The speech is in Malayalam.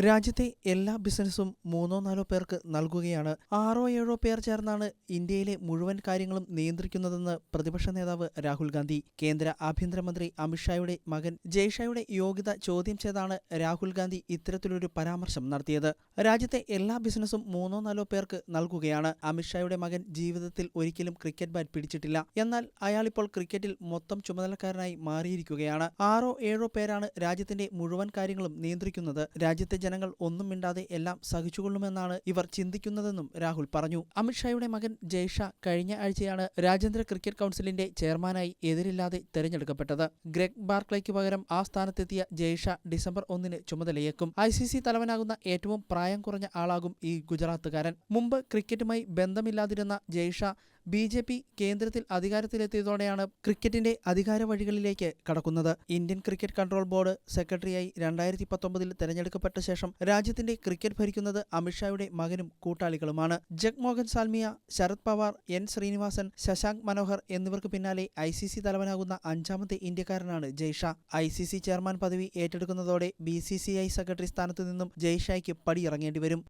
രാജ്യത്തെ എല്ലാ ബിസിനസ്സും മൂന്നോ നാലോ പേർക്ക് നൽകുകയാണ്. ആറോ ഏഴോ പേർ ചേർന്നാണ് ഇന്ത്യയിലെ മുഴുവൻ കാര്യങ്ങളും നിയന്ത്രിക്കുന്നതെന്ന് പ്രതിപക്ഷ നേതാവ് രാഹുൽ ഗാന്ധി. കേന്ദ്ര ആഭ്യന്തരമന്ത്രി അമിത്ഷായുടെ മകൻ ജയ്ഷായുടെ യോഗ്യത ചോദ്യം ചെയ്താണ് രാഹുൽ ഗാന്ധി ഇത്തരത്തിലൊരു പരാമർശം നടത്തിയത്. രാജ്യത്തെ എല്ലാ ബിസിനസ്സും മൂന്നോ നാലോ പേർക്ക് നൽകുകയാണ്. അമിത്ഷായുടെ മകൻ ജീവിതത്തിൽ ഒരിക്കലും ക്രിക്കറ്റ് ബാറ്റ് പിടിച്ചിട്ടില്ല. എന്നാൽ അയാളിപ്പോൾ ക്രിക്കറ്റിൽ മൊത്തം ചുമതലക്കാരനായി മാറിയിരിക്കുകയാണ്. ആറോ ഏഴോ പേരാണ് രാജ്യത്തിന്റെ മുഴുവൻ കാര്യങ്ങളും നിയന്ത്രിക്കുന്നത്. രാജ്യത്തെ ജനങ്ങൾ ഒന്നും മിണ്ടാതെ എല്ലാം സഹിച്ചുകൊള്ളുമെന്നാണ് ഇവർ ചിന്തിക്കുന്നതെന്നും രാഹുൽ പറഞ്ഞു. അമിത്ഷായുടെ മകൻ ജയ്ഷ കഴിഞ്ഞ ആഴ്ചയാണ് രാജ്യാന്തര ക്രിക്കറ്റ് കൗൺസിലിന്റെ ചെയർമാനായി എതിരില്ലാതെ തെരഞ്ഞെടുക്കപ്പെട്ടത്. ഗ്രെഗ് ബാർക്ലേക്ക് പകരം ആ സ്ഥാനത്തെത്തിയ ജയ്ഷ ഡിസംബർ ഒന്നിന് ചുമതലയേക്കും. ഐ സി സി തലവനാകുന്ന ഏറ്റവും പ്രായം കുറഞ്ഞ ആളാകും ഈ ഗുജറാത്തുകാരൻ. മുമ്പ് ക്രിക്കറ്റുമായി ബന്ധമില്ലാതിരുന്ന ജയ്ഷ ബി ജെ പി കേന്ദ്രത്തിൽ അധികാരത്തിലെത്തിയതോടെയാണ് ക്രിക്കറ്റിന്റെ അധികാര വഴികളിലേക്ക് കടക്കുന്നത്. ഇന്ത്യൻ ക്രിക്കറ്റ് കൺട്രോൾ ബോർഡ് സെക്രട്ടറിയായി രണ്ടായിരത്തി പത്തൊമ്പതിൽ തെരഞ്ഞെടുക്കപ്പെട്ട ശേഷം രാജ്യത്തിന്റെ ക്രിക്കറ്റ് ഭരിക്കുന്നത് അമിത്ഷായുടെ മകനും കൂട്ടാളികളുമാണ്. ജഗ്മോഹൻ സാൽമിയ ശരത് പവാർ എൻ ശ്രീനിവാസൻ ശശാങ്ക് മനോഹർ എന്നിവർക്ക് പിന്നാലെ ഐ സി സി തലവനാകുന്ന അഞ്ചാമത്തെ ഇന്ത്യക്കാരനാണ് Jay Shah. I C C chairman പദവി ഏറ്റെടുക്കുന്നതോടെ B C C I secretary സ്ഥാനത്തു നിന്നും ജയ്ഷായ്ക്ക് പടിയിറങ്ങേണ്ടി വരും